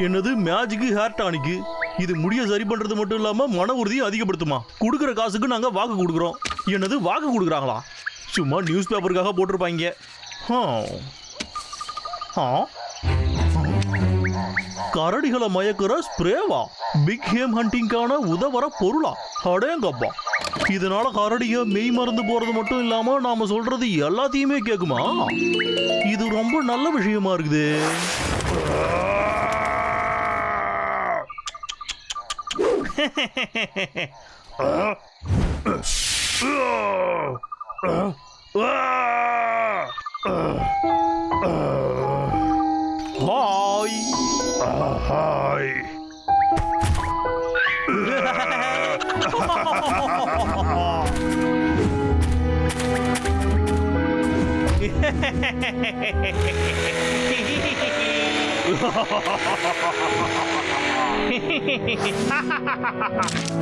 என்னது? Magic hair tonic இது முடிய சரி பண்றது மட்டும் இல்லாம மன உறுதியை அதிகப்படுத்துமா? கொடுக்குற காசுக்கு நாங்க வாக்கு கொடுக்குறோம். என்னது வாக்கு கொடுக்குறாங்களா? சும்மா நியூஸ் பேப்பருக்காக போட்டிருப்பாங்க. ஆ. ஆ. கரடிகளை மயக்கிற ஸ்ப்ரேவா? பிக் ஹேம் ஹண்டிங்கான உதவர பொருளா? அடேங்கப்பா. இதனால கரடிக மெய் மறந்து போறது மட்டும் இல்லாம நாம சொல்றது எல்லாத்தையுமே கேக்குமா? இது ரொம்ப நல்ல விஷயமா இருக்குது. ah? Ah? Ah? Hi. hi. Hehehehe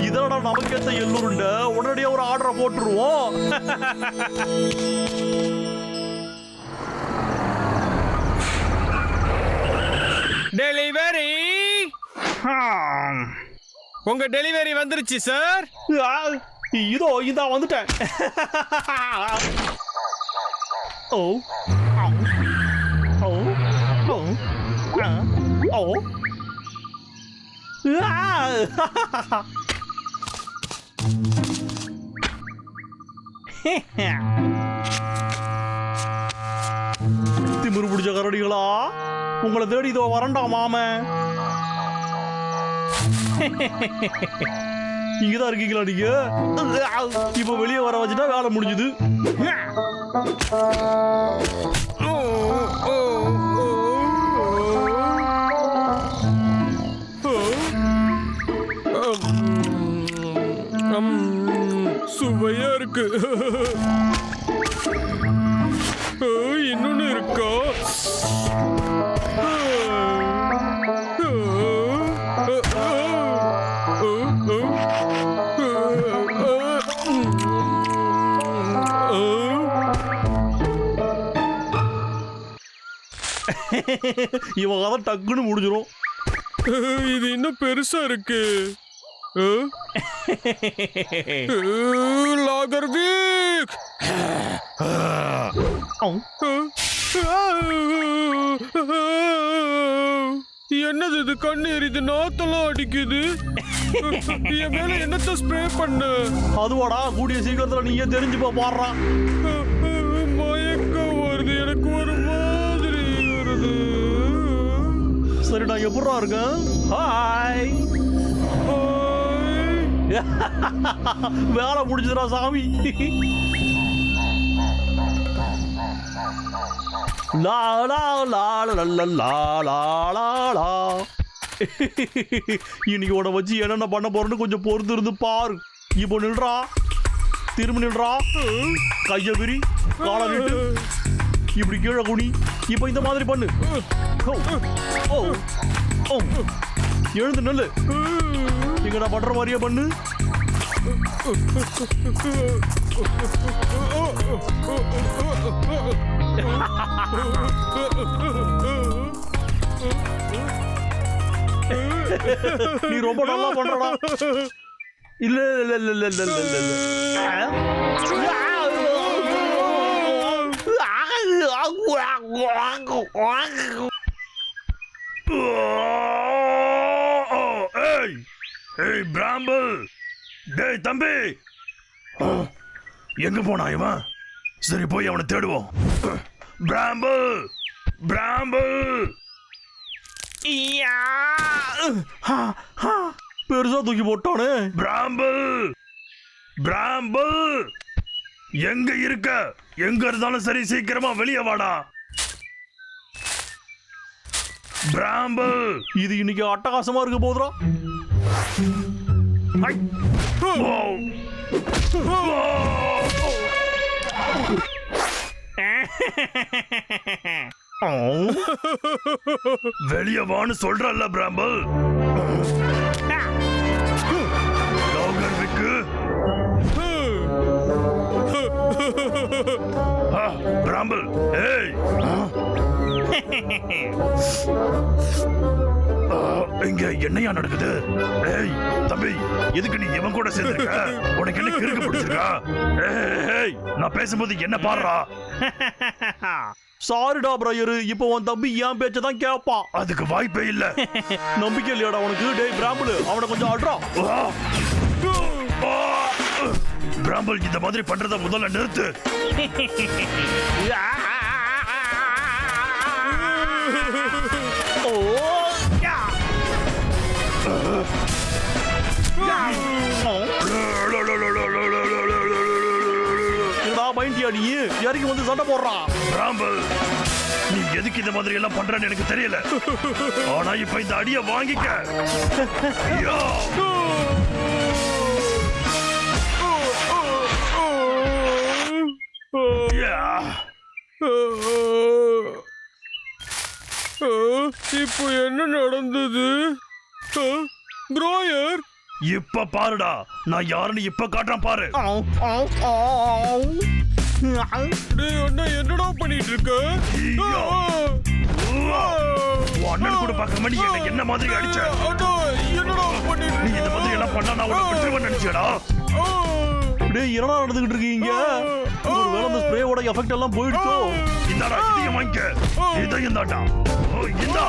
இதோட நமக்கேத்த எல்லூருண்ட உடனடியா ஒரு ஆர்டரை போட்டுருவோம். டெலிவரி உங்க டெலிவரி வந்துருச்சு சார் இதோ இதா வந்துட்டேன். ஓ திமிரு பிடிச்ச கரடிகளா உங்களை தேடி இதோ வரண்டா மாம. இங்கதான் இருக்கீங்களா நீங்க? இப்ப வெளியே வர வச்சுட்டா வேலை முடிஞ்சுது. இன்னொன்னு இருக்கா? இவன் கதை டக்குன்னு முடிஞ்சிரும். இது இன்னும் பெருசா இருக்கு. வீக் என்னது இது கண்ணு எரியுது நாத்தெல்லாம் அடிக்குது. என் மேல என்னத்த ஸ்ப்ரே பண்ண? அதுவாடா கூடிய சீக்கிரத்துல நீயே தெரிஞ்சுப்பா பாடுறான் மயக்கம் வருது. எனக்கு ஒரு மாதிரி வருது. சரி நான் எப்படா இருக்கேன் ஹாய் ஹாய். வேலை முடிஞ்சதுடா சாமி. லா லா லா லா லா லா லா லா இன்னைக்கு உன வச்சு என்னென்ன பண்ண போறேன்னு கொஞ்சம் பொறுத்து இருந்து பாரு. இப்போ நின்றா திரும்ப நின்றா கைய விரி கால விட்டு இப்படி கீழே குனி. இப்போ இந்த மாதிரி பண்ணு. ஓ ஓ. ஓ. எழுந்து நில்லு. இங்க நான் பண்ற மாதிரியே பண்ணு. நீ ரொம்ப நல்லா பண்றடா. இல்ல இல்ல இல்ல இல்ல இல்ல இல்ல இல்ல. ஏய் ஏய் பிராம்பிள் டேய் தம்பி. எங்க போனா இவன்? சரி போய் அவனை தேடுவோம். பிராம்பிள் பிராம்பிள் பெருசா தூக்கி போட்டானே. பிராம்பிள் பிராம்பிள் எங்க இருக்க? எங்க இருந்தாலும் சரி சீக்கிரமா வெளியே வாடா. பிராம்பிள் இது இன்னைக்கு அட்டகாசமா இருக்க போதுரா வெளிய வான்னு சொல்றல்ல பிராம்பிள் லோகர்விக்கு பிராம்பிள் ஏய். ஆ, இங்க என்னையா நடக்குது? ஏய் தம்பி எதுக்கு நீ இவன் கூட சேர்ந்திருக்க? உனக்கு என்ன கிறுக்கு பிடிச்சிருக்கா? ஏய் நான் பேசும்போது என்ன பாடுறா? சாரிடா பிரயரு இப்போ உன் தம்பி என் பேச்ச தான் கேட்பான் அதுக்கு வாய்ப்பே இல்ல. நம்பிக்கை இல்லையாடா உனக்கு? டேய் பிராம்புலு அவனை கொஞ்சம் ஆடுறா! பிராம்பல் இந்த மாதிரி பண்றத முதல்ல நிறுத்து. ஓ யா. ஓ, என்னடா பயந்தியா நீ இறங்கி வந்து சண்டை போடுறான் நீ எதுக்கு இந்த மாதிரி எல்லாம் பண்றன்னு எனக்கு தெரியல. ஆனா இப்ப இந்த அடிய வாங்கிக்க. ஐயோ! இப்போ என்ன நடந்தது? ப்ரோயர் இப்ப பாருடா நான் யாருன்னு இப்ப காட்டுறேன் பாரு. என்னடா பண்ணிட்டு இருக்க அண்ணன் கூட பார்க்காம நீ என்ன என்ன மாதிரி அடிச்ச? என்னடா பண்ணிட்டு நீ இந்த மாதிரி எல்லாம் பண்ணா நான் உன்னை நினைச்சேடா டேய் என்னடா நடந்துகிட்டு இருக்கீங்க? ஒருவேளை அந்த ஸ்ப்ரேவோட எஃபெக்ட் எல்லாம் போயிடுச்சோ? இந்தாடா இதையும் வாங்கிக்க. இதையும் தாண்டா இந்தா.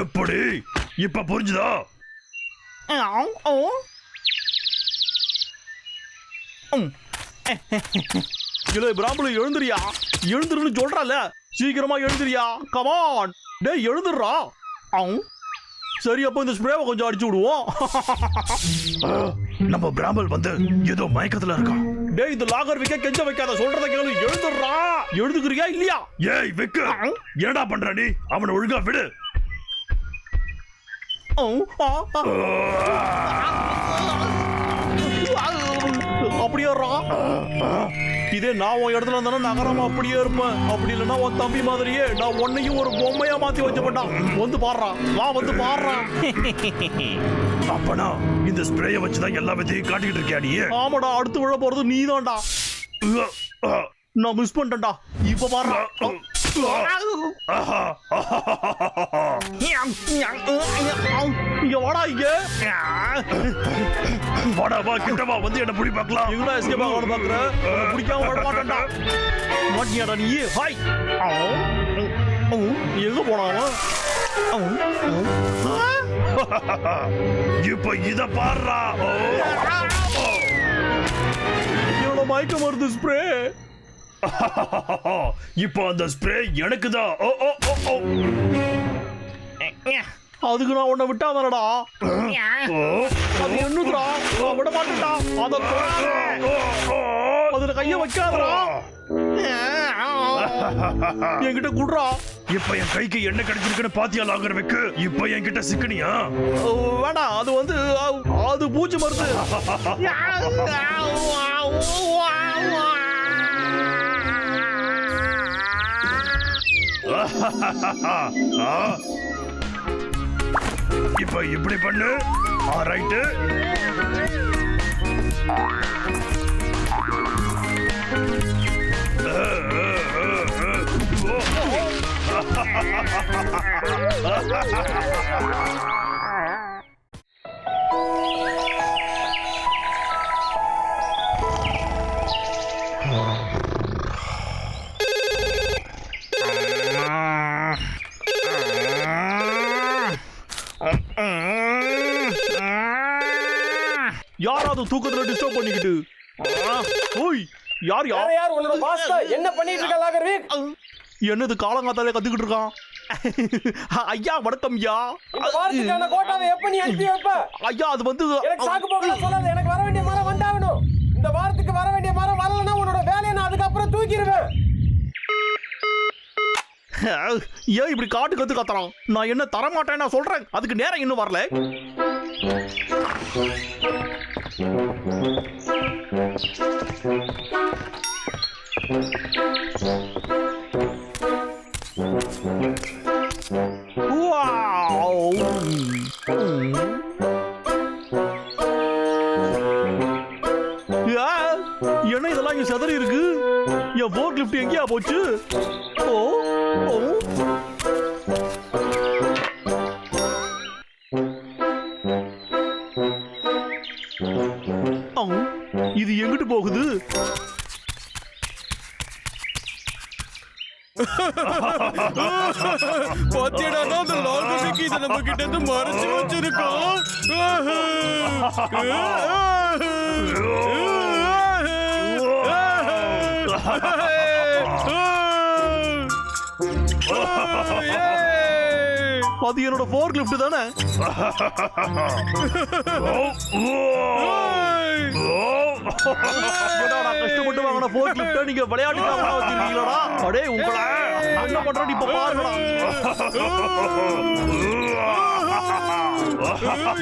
எப்படி? இப்ப புரிஞ்சுதா? இல்லை பிராம்புல எழுந்துறியா எழுந்துருன்னு சொல்றால. சீக்கிரமா எழுந்துறியா கமான் டே எழுந்துடுறா. அவன் சரி அப்போ இந்த ஸ்ப்ரேவை கொஞ்சம் அடிச்சு விடுவோம். நம்ம பிராம்பல் வந்து ஏதோ மயக்கத்துல இருக்கான் டேய் இந்த லாகர் வைக்க கெஞ்ச வைக்காத சொல்றத கேளு. எழுந்துடுறா. எழுதுக்கிறியா இல்லையா? ஏய் விக்கு. என்னடா பண்ற நீ? அவனை ஒழுங்கா விடு. அப்படியே இதே நான் உன் இடத்துல இருந்தானே நகரமா அப்படியே இருப்பேன். அப்படி இல்லைன்னா உன் தம்பி மாதிரியே நான் உன்னையும் ஒரு பொம்மையா மாத்தி வச்சுப்பட்டான் வந்து பாடுறான் வா வந்து பாடுறான் அப்பனா இந்த ஸ்ப்ரேய வச்சுதான் எல்லா விதையும் காட்டிக்கிட்டு இருக்கியா நீ? ஆமாடா அடுத்து விழ போறது நீதான்டா நான் மிஸ் பண்ணிட்டேன்டா. இப்ப பாடுறான் வாடா இங்க வாடா வா கிட்ட வா வந்து என்ன புடி பார்க்கலாம் எங்கடா எஸ்கேப் ஆகணும் பாக்குற உன்னை பிடிக்காம விட மாட்டேன்டா மாட்டியாடா நீ ஹாய் எங்க போனாவன் இப்ப இத பாடுறா ஓ, ஓ. என்னோட மயக்க மருந்து ஸ்ப்ரே இப்ப அந்த ஸ்ப்ரே எனக்கு தான் ஓ ஓ ஓ ஓ. அதுக்கு நான் உன்னை விட்டாதானடா? ஓ, அது என்னதுடா? நான் விட மாட்டேன்டா அத. அதுல கைய வைக்காதடா. என்கிட்ட குடுறா. இப்ப என் கைக்கு என்ன கிடைச்சிருக்குன்னு பாத்தியா லாகர் வைக்கு இப்ப என்கிட்ட சிக்கனியா? வேண்டாம் அது வந்து அது பூச்சி மருந்து. இப்ப இப்படி பண்ணு. ஆ ரைட்டு யாராவது தூக்கத்துல டிஸ்டர்ப் பண்ணிக்கிட்டு. ஓய் யார் யார் யார் யார் உன்னோட பாஸ் தான்? என்ன பண்ணிட்டு இருக்க லாகர்வீக் என்னது காலங்காத்தாலே கத்துக்கிட்டு இருக்கான்? ஐயா வணக்கம் ஐயா. வாரத்துக்கான கோட்டாவை எப்ப நீ அனுப்பி வைப்ப? ஐயா அது வந்து எனக்கு சாக்கு போக்கல சொல்லாத. எனக்கு வர வேண்டிய மரம் வந்தாகணும். இந்த வாரத்துக்கு வர வேண்டிய மரம் வரலன்னா உன்னோட வேலையை நான் அதுக்கப்புறம் தூக்கிடுவேன். ஏன் இப்படி காட்டு கத்து கத்துறான்? நான் என்ன தர மாட்டேன் நான் சொல்றேன். அதுக்கு நேரம் இன்னும் வரல. Wow. ஏ, என்ன இதெல்லாம் இங்க செதறி இருக்கு? என் போர்க் லிஃப்ட் எங்கேயா போச்சு? ஓ ஓ. பாத்தியடா அந்த லாகனுக்கு இதை நம்ம கிட்ட இருந்து மறைச்சு வச்சிருக்கோம். அது என்னோட போர்க் லிஃப்ட் தானே கஷ்டப்பட்டு வாங்கின போர்க் லிஃப்ட் நீங்க விளையாட்டு வச்சிருக்கீங்களா அடே உங்களா? என்ன பண்றேன் இப்ப பாருங்கடா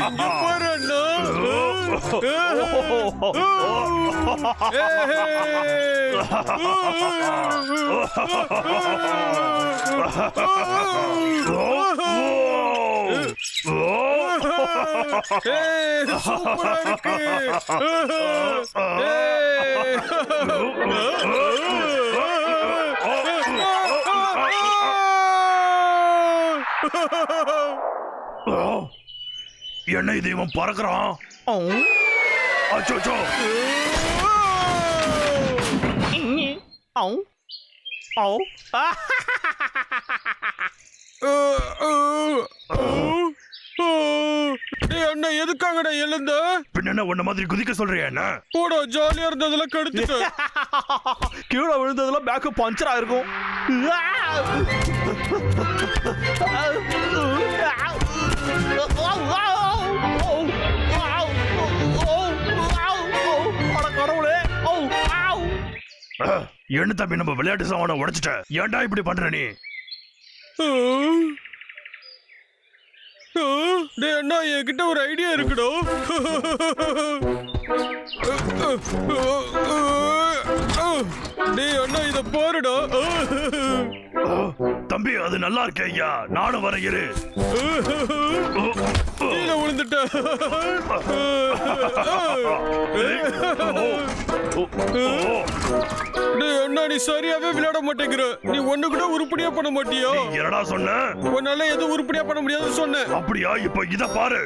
இங்க பாரு அண்ணா சூப்பரா இருக்கு என்ன இது இவன் பறக்குறான்? ஆ. அச்சோ ஆ. ஆ. ஆ. டேய் அண்ணா எதுக்காகடா எழுந்த? பின்ன என்ன உன்ன மாதிரி குதிக்க சொல்றியா என்ன? போடா ஜாலியா இருந்ததுல கெடுத்துட்ட கீழே விழுந்ததுல பேக்கு பஞ்சர் ஆயிருக்கும். என்ன தம்பி நம்ம விளையாட்டு சாமான உடைச்சிட்ட? ஏன்டா இப்படி பண்ற நீ? அண்ணா என்கிட்ட ஒரு ஐடியா இருக்குடா. டேய் அண்ணா இத அஹ், தம்பி அது நல்லா இருக்கே ஐயா. நானும் வர இரு. கீழே விழுந்துட்ட. டேய் அண்ணா நீ சரியாவே விளையாட மாட்டேங்கிற. நீ ஒண்ணு கூட உருப்படியா பண்ண மாட்டியா? நீ என்னடா சொன்ன? உன்னால எதுவும் உருப்படியா பண்ண முடியாதுன்னு சொன்னேன் அப்படியா? இப்ப இத பாரு.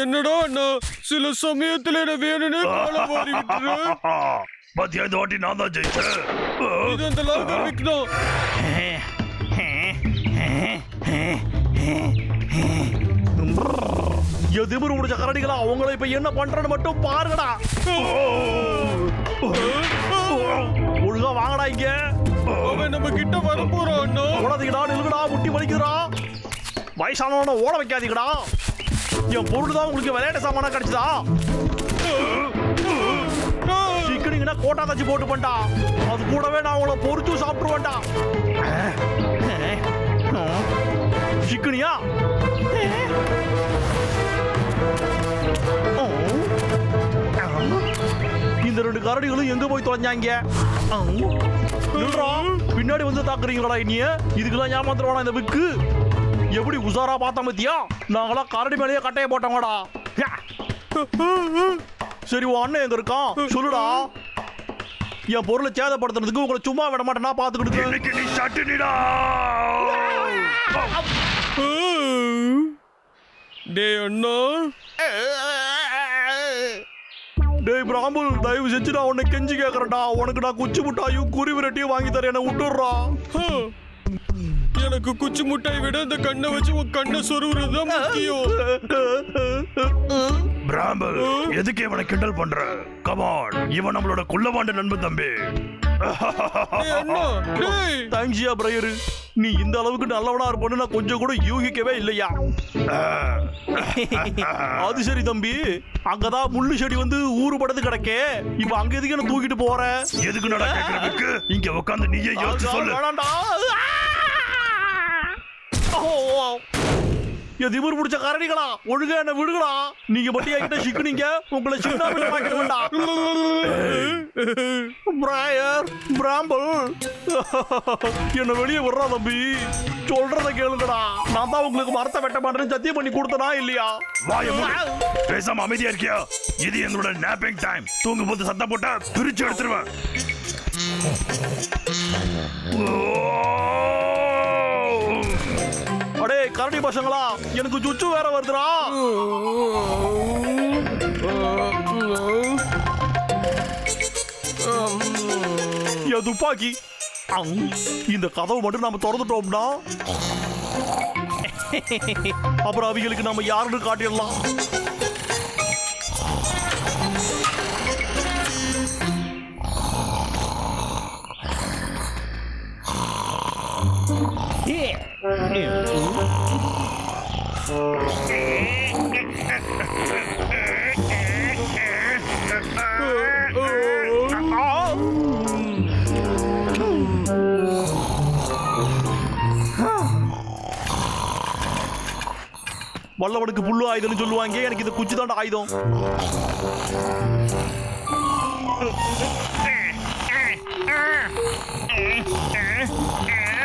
என்னடா அண்ணா சில சமயத்துல என்ன வேணும்னே காலை மாறி விட்டுரு. பாத்தியா இந்த வாட்டி நான் தான் ஜெயிச்சேன். இது அந்த லாகவிக் தான் எதிர்ப்பு முடிச்ச கரடிகளா அவங்கள இப்ப என்ன பண்றன்னு மட்டும் பாருங்கடா. ஒழுங்கா வாங்கடா இங்க. அவன் நம்ம கிட்ட வர போறான் அண்ணா. ஓடாதீங்கடா நில்லுங்கடா முட்டி வலிக்குதுடா. வயசானவன ஓட வைக்காதீங்கடா. என் பொருள் தான் உங்களுக்கு விளையாட்டு சாமானா கிடைச்சதா? சிக்கனிங்கன்னா கோட்டா தச்சு போட்டு பண்ணிட்டா அது கூடவே நான் உங்களை பொறிச்சு சாப்பிட்டுருவேன்டா. சிக்கனியா? இந்த ரெண்டு கரடிகளும் எங்க போய் தொலைஞ்சாங்க? பின்னாடி வந்து தாக்குறீங்களா இனிய இதுக்கெல்லாம் ஏமாத்துறவாடா இந்த விக்கு? எப்படி உசாரா பார்த்தா மத்தியா நாங்களாம் கரடி மேலேயே கட்டைய போட்டோங்கடா. சரி உன் அண்ணன் எங்க இருக்கான்? சொல்லுடா. என் பொருளை சேதப்படுத்துறதுக்கு உங்களை சும்மா விட மாட்டேனா. பாத்துக்கிட்டு டேய் அண்ணா. டேய் பிராம்புல் தயவு செஞ்சு நான் உன்னை கெஞ்சி கேக்குறேன்டா. உனக்கு நான் குச்சி முட்டாயும் குருவி விரட்டியும் வாங்கி தரேன். என்ன விட்டுடுறா. எனக்கு குச்சி முட்டாய் விட இந்த கண்ணை வச்சு உன் கண்ணை சொருவுறது தான் முக்கியம். பிராம்பல் எதுக்கு இவனை கிண்டல் பண்ற? கமான் இவன் நம்மளோட குள்ளவாண்ட நண்பன் தம்பி. தேங்க்ஸ்யா பிரயரு நீ இந்த அளவுக்கு நல்லவனா இருப்பன்னு நான் கொஞ்சம் கூட யூகிக்கவே இல்லையா? அது சரி தம்பி. அங்கதான் முள்ளு செடி வந்து ஊறுபடுத்து கிடக்கே. இப்ப அங்க எதுக்கு என்ன தூக்கிட்டு போற? எதுக்கு நட கேக்குறதுக்கு இங்க உட்காந்து நீயே யோசிச்சு சொல்லு. வேணாம்டா. ஓ, என் திமிர் பிடிச்ச கரடிகளா? ஒழுங்க என்ன விடுகளா? நீங்க மட்டும் என்கிட்ட சிக்குனீங்க உங்களை சின்ன பிள்ளை வேண்டாம். பிராயர் பிராம்பல். என்ன வெளியே விடுறா தம்பி. சொல்றத கேளுங்கடா. நான் தான் உங்களுக்கு மரத்தை வெட்ட மாட்டேன்னு சத்தியம் பண்ணி கொடுத்தனா இல்லையா? பேசாம அமைதியா இருக்கியா? இது எங்களோட நேப்பிங் டைம் தூங்கும் போது சத்தம் போட்டா பிரிச்சு எடுத்துருவேன். கரடி பசங்களா எனக்கு சுச்சு வேற வருதுடா. என் துப்பாக்கி? இந்த கதவு மட்டும் நாம திறந்துட்டோம்னா? அப்புறம் அவங்களுக்கு நம்ம யாருன்னு காட்டிடலாம். வல்லவனுக்கு புல்லு ஆயுதம்னு சொல்லுவாங்க எனக்கு இது குச்சி தாண்ட ஆயுதம்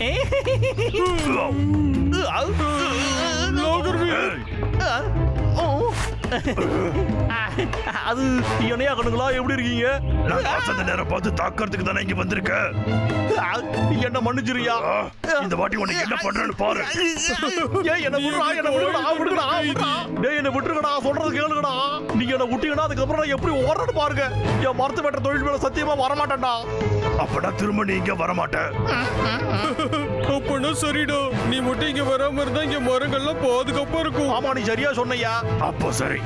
ஹேய் அது என்னையா கண்ணுங்களா? எப்படி இருக்கீங்க? நான் வசந்த நேரம் பார்த்து தாக்கறதுக்கு தானே இங்க வந்திருக்க? என்ன மன்னிச்சிருயா? இந்த வாட்டி உனக்கு என்ன பண்றேன்னு பாரு. ஏய் என்ன விடுடா என்ன விடுடா விடுடா விடுடா. டேய் என்ன விட்டுருங்கடா சொல்றது கேளுங்கடா. நீங்க என்ன விட்டீங்கன்னா அதுக்கப்புறம் நான் எப்படி ஓடுறேன்னு பாருங்க. என் மரத்து வெட்ட தொழில் மேல சத்தியமா வரமாட்டேன்டா. அப்படா திரும்ப நீ இங்க வரமாட்ட. அப்பனா சரிடா. நீ மட்டும் இங்க வராம இருந்தா இங்க மரங்கள்லாம் பாதுகாப்பா இருக்கும். ஆமா நீ சரியா சொன்னையா? அப்போ சரி.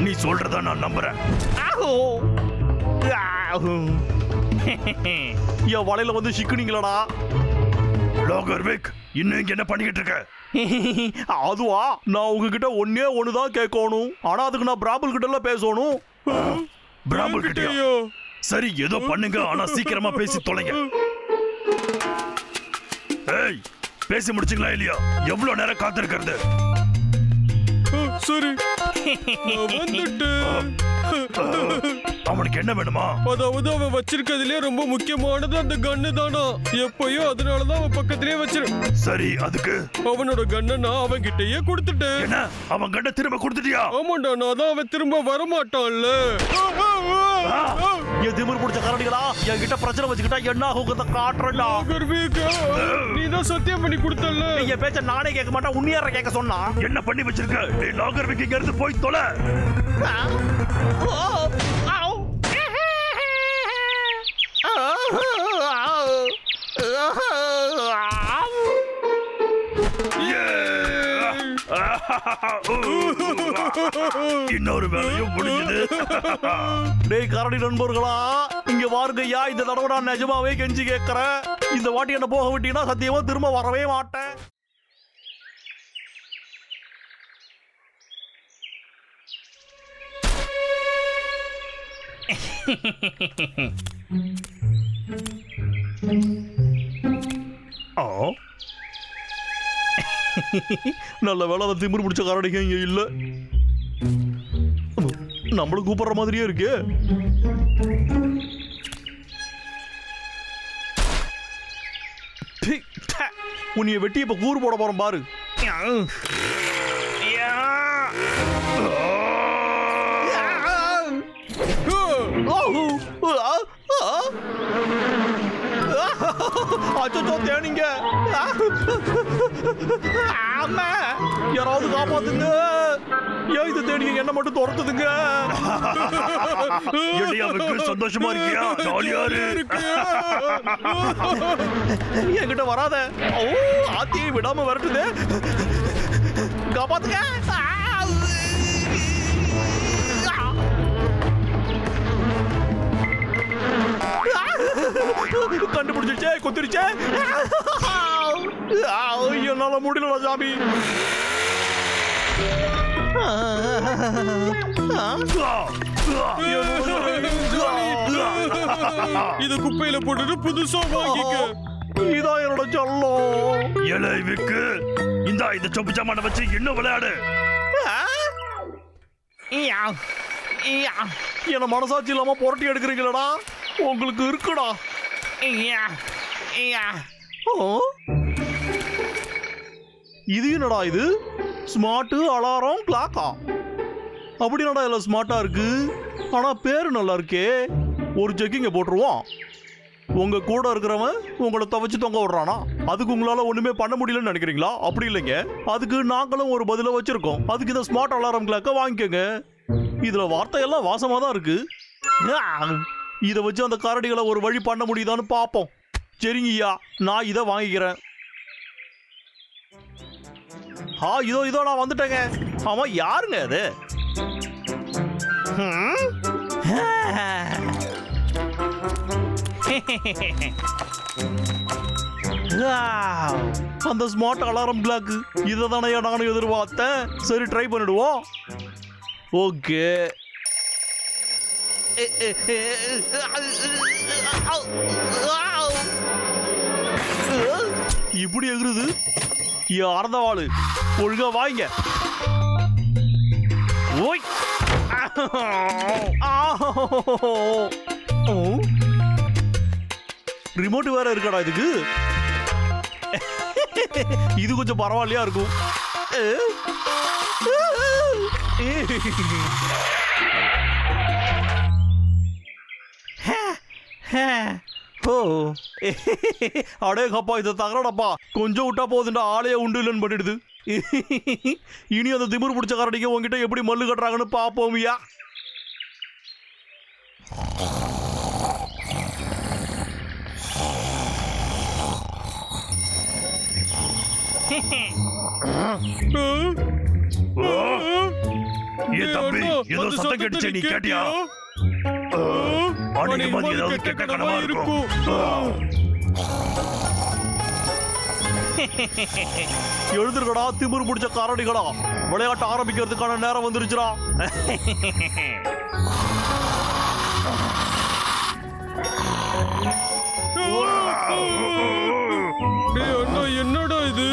நீ சொல்றதா நான் நம்புறேன். ஆஹோ. ஆஹு. என் வலையில வந்து சிக்குனீங்களடா. லோகர்விக் இன்னும் இங்க என்ன பண்ணிக்கிட்டு இருக்க? அதுவா நான் உங்ககிட்ட ஒன்னே ஒண்ணுதான் கேட்கணும். ஆனா அதுக்கு நான் பிராபிள் கிட்ட எல்லாம் பேசணும். பிராமல் கிட்டயா? சரி ஏதோ பண்ணுங்க. ஆனா சீக்கிரமா பேசி தொலைங்க. ஏய் பேசி முடிச்சுங்களா இல்லையா? எவ்வளவு நேரம் காத்திருக்கிறது? சரி. வந்துட்டேன் அவனுக்கு என்ன வேணுமா? அதாவது அவன் வச்சிருக்கிறதுலயே ரொம்ப முக்கியமானது அந்த கன்னு தானா? எப்பயும் அதனாலதான் அவன் பக்கத்திலேயே வச்சிரு. சரி அதுக்கு? அவனோட கண்ணை நான் அவன் கிட்டயே கொடுத்துட்டேன். என்ன? அவன் கண்ட திரும்ப கொடுத்துட்டியா? ஆமாண்டா நான் தான் அவன் திரும்ப வரமாட்டான்ல. என் திமிர் பிடிச்ச கரடிகளா என்கிட்ட பிரச்சனை வச்சுக்கிட்டா என்ன ஆகுங்கிறத காட்டுறேன்டா நீ தான் சத்தியம் பண்ணி கொடுத்தல்ல. என் பேச்ச நானே கேட்க மாட்டேன் உன்னியார கேட்க சொன்னா? என்ன பண்ணி வச்சிருக்க? டேய் லாகர்விக் இங்க இருந்து போய் தொலை. இன்னொரு வேலையும் முடிஞ்சது. டேய் கரடி நண்பர்களா இங்க வாருங்கய்யா. இந்த தடவை நான் நிஜமாவே கெஞ்சி கேட்கறேன். இந்த வாட்டி என்ன போக விட்டீங்கன்னா சத்தியமா திரும்ப வரவே மாட்டேன். ஆ நல்ல வேலை அந்த திமிர் பிடிச்ச கரடிங்க இங்கே இல்லை. நம்மளும் கூப்பிடுற மாதிரியே இருக்கு. உன்னைய வெட்டி இப்ப கூறு போட போறோம் பாரு. அச்சோ தேனிங்க. ஆமா யாராவது காப்பாத்துங்க. ஏன் இதை தேடி என்ன மட்டும் துரத்துதுங்க? சந்தோஷமா இருக்கியா? ஜாலியா இருக்கு. என்கிட்ட வராத. ஓ ஆத்தியை விடாம வரட்டுது. காப்பாத்துங்க. கண்டுபிடிச்சிருச்சே கொத்துருச்சே. என்னால முடியல சாமி இது குப்பையில போட்டுட்டு புதுசா வாங்கிக்க இதான் என்னோட சொல்லம் ஏழை விக்கு இந்தா இந்த சொப்பு சாமான வச்சு இன்னும் விளையாடு என்ன மனசாட்சி இல்லாம புரட்டி எடுக்கிறீங்களடா உங்களுக்கு இருக்குடா ஓ? இது என்னடா இது? ஸ்மார்ட்டு அலாரம் கிளாக்கா அப்படி என்னடா எல்லாம் ஸ்மார்ட்டாக இருக்கு? ஆனால் பேர் நல்லா இருக்கே. ஒரு செக்கிங்க போட்டுருவோம் உங்க கூட இருக்கிறவன் உங்களை துவைச்சு தொங்க விடுறானா? அதுக்கு உங்களால ஒண்ணுமே பண்ண முடியலன்னு நினைக்கிறீங்களா? அப்படி இல்லைங்க. அதுக்கு நாங்களும் ஒரு பதில வச்சிருக்கோம். அதுக்கு இந்த ஸ்மார்ட் அலாரம் கிளாக்க வாங்கிக்கோங்க. இதுல வார்த்தையெல்லாம் வாசமா தான் இருக்கு. இதை வச்சு அந்த கரடிகளை ஒரு வழி பண்ண முடியுதான்னு பார்ப்போம் சரிங்கய்யா நான் இதை வாங்கிக்கிறேன். ஆ இதோ இதோ நான் வந்துட்டேங்க. ஆமா யாருங்க அது? அந்த ஸ்மார்ட் அலாரம் கிளாக் இதை தானே நானும் எதிர்பார்த்தேன். சரி ட்ரை பண்ணிடுவோம். ஓகே. இப்படி எகுருது? யாரதவாளு ஒழுங்கா வாங்க ஓய் ரிமோட் வேற இருக்காடா இதுக்கு? இது கொஞ்சம் பரவாயில்லையா இருக்கும். ஓ. அடே கப்பா இதை தகரடப்பா. கொஞ்சம் விட்டா போதுண்டா ஆளையே உண்டு இல்லைன்னு பண்ணிடுது. இனி அந்த திமிரு பிடிச்ச கரடிக்கு உங்ககிட்ட எப்படி மல்லு கட்டுறாங்கன்னு பாப்போம்யா ஏ தம்பி ஏதோ சத்தம் கேட்டுச்சு நீ கேட்டியா? இது ஏதாவது கெட்ட கனவா இருக்கும். எழுதுருக்கடா திமிர் பிடிச்ச காரணிகளா? விளையாட்டு ஆரம்பிக்கிறதுக்கான நேரம் வந்துருச்சுடா. அண்ணா என்னடா இது?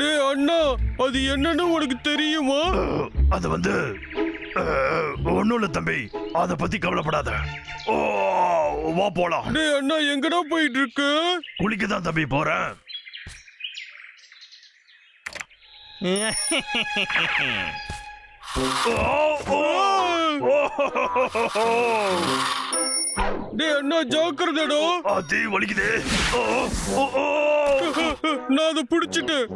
டேய் அண்ணா அது என்னன்னு உனக்கு தெரியுமா? அது வந்து ஒன்னும் இல்ல தம்பி. அத பத்தி கவலைப்படாத. ஓ வா போலாம். டேய் அண்ணா எங்கடா போயிட்டு இருக்க குளிக்க தான் தம்பி போறேன். ஓ, ஓ, டேய் அண்ணா ஜாக்கிரதடா அதி வலிக்குது. நான் அதை பிடிச்சிட்டேன்.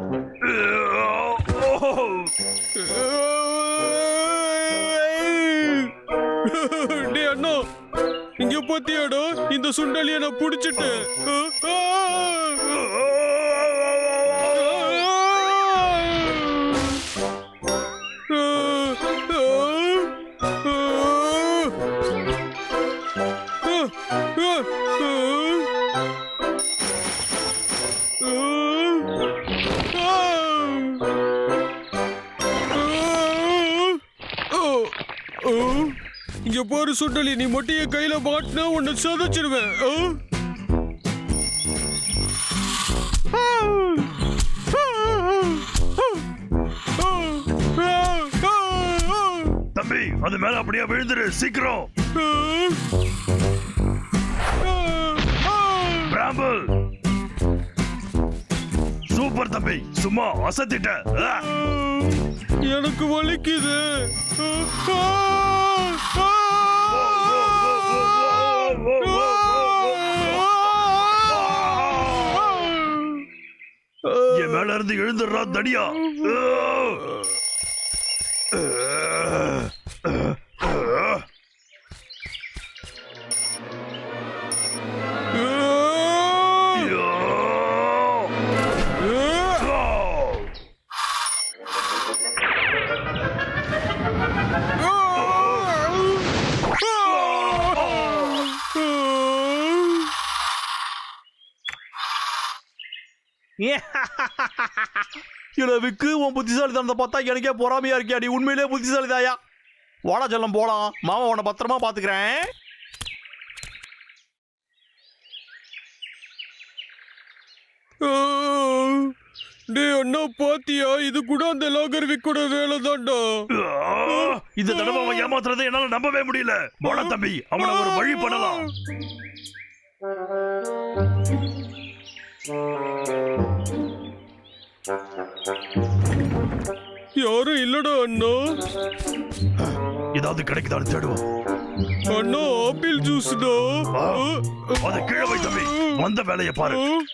டேய் அண்ணா இங்க பாத்தியாடா? இந்த சுண்டலிய நான் பிடிச்சிட்டேன். இங்க பாரு சுண்டலி நீ மட்டும் என் கையில மாட்டினா உன்னை சதைச்சிடுவேன் ஆ? தம்பி அது மேல அப்படியே விழுந்துரு சீக்கிரம். பிராம்பிள் சூப்பர் தம்பி சும்மா அசத்திட்ட. எனக்கு வலிக்குது. என் மேல இருந்து எழுந்துடுறா தடியா விக்கு உன் புத்திசாலித்தனத்தை பார்த்தா எனக்கே பொறாமையா இருக்கியா நீ உண்மையிலே புத்திசாலிதாயா? வாடா செல்லம் போலாம். மாமா உன்னை பத்திரமா பாத்துக்கிறேன். டேய் அண்ணா பாத்தியா? இது கூட அந்த லாகர் விக்கோட வேலை தான்டா இந்த தடவை அவன் ஏமாத்துறதை என்னால நம்பவே முடியல. போட தம்பி அவனை ஒரு வழி பண்ணலாம். யாரும் இல்லடா அண்ணா. ஏதாவது கிடைக்குதான்னு தேடுவோம். அண்ணா ஆப்பிள் ஜூஸ்டா? அதை கீழே வை தம்பி. வந்த வேலையை பாரு.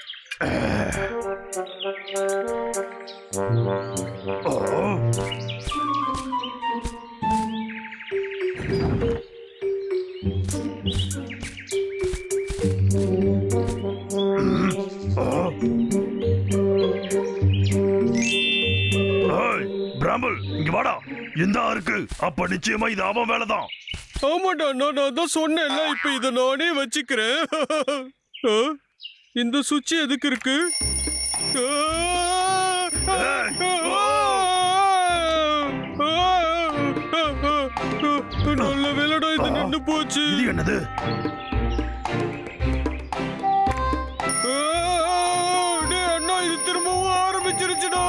இந்த இருக்கு அப்ப நிச்சயமா இது அவன் வேலைதான். ஆமாடா நான் தான் சொன்னேன்ல இப்ப இத நானே வச்சுக்கிறேன்? இந்த சுவிட்ச் எதுக்கு இருக்கு? நல்ல வேலைடா இது நின்னு போச்சு. என்னது? அண்ணா இது திரும்பவும் ஆரம்பிச்சிருச்சுடா.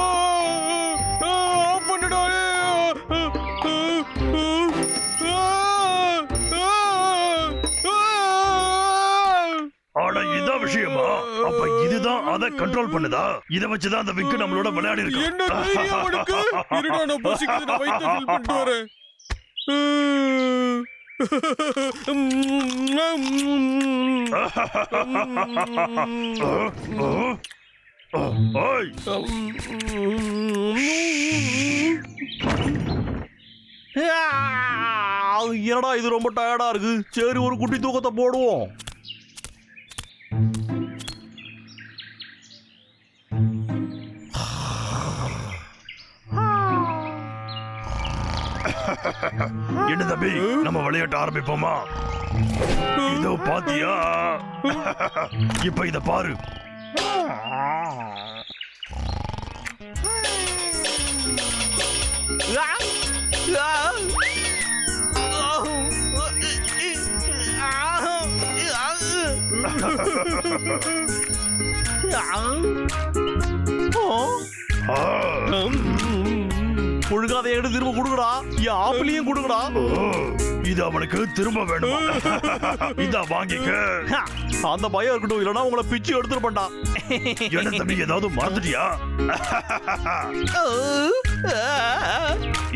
விஷயமா அப்ப இதுதான் அதை கண்ட்ரோல் பண்ணுதா? இத வச்சுதான் அந்த விக்கு நம்மளோட விளையாடி என்ன தைரியம் உனக்கு? இருடா நான் பசிக்குது நான் வயித்தை ஃபில் பண்ணிட்டு வரேன். என்னடா இது ரொம்ப டயர்டா இருக்கு? சரி ஒரு குட்டி தூக்கத்தை போடுவோம். என்ன தம்பி நம்ம விளையாட்ட ஆரம்பிப்போமா? இதோ பாத்தியா? இப்ப இத பாரு. ஆ. ஒழுங்காத எடுத்து திரும்ப கொடுங்கடா. என் ஆப்பிளையும் கொடுங்கடா. ஓ, இது அவனுக்கு திரும்ப வேணுமா? இத வாங்கிக்க. அந்த பயம் இருக்கட்டும் இல்லைன்னா உங்களை பிச்சு எடுத்துருப்பேன்டா என்ன தம்பி ஏதாவது மறந்துட்டியா?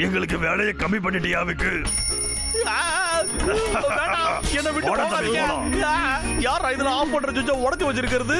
எங்களுக்கு வேலையை கம்மி பண்ணிட்டியா விக்கு? என்ன விட்டு. யாரா இதுல ஆஃப் பண்ற சுவிட்ச உடைச்சு வச்சிருக்கிறது?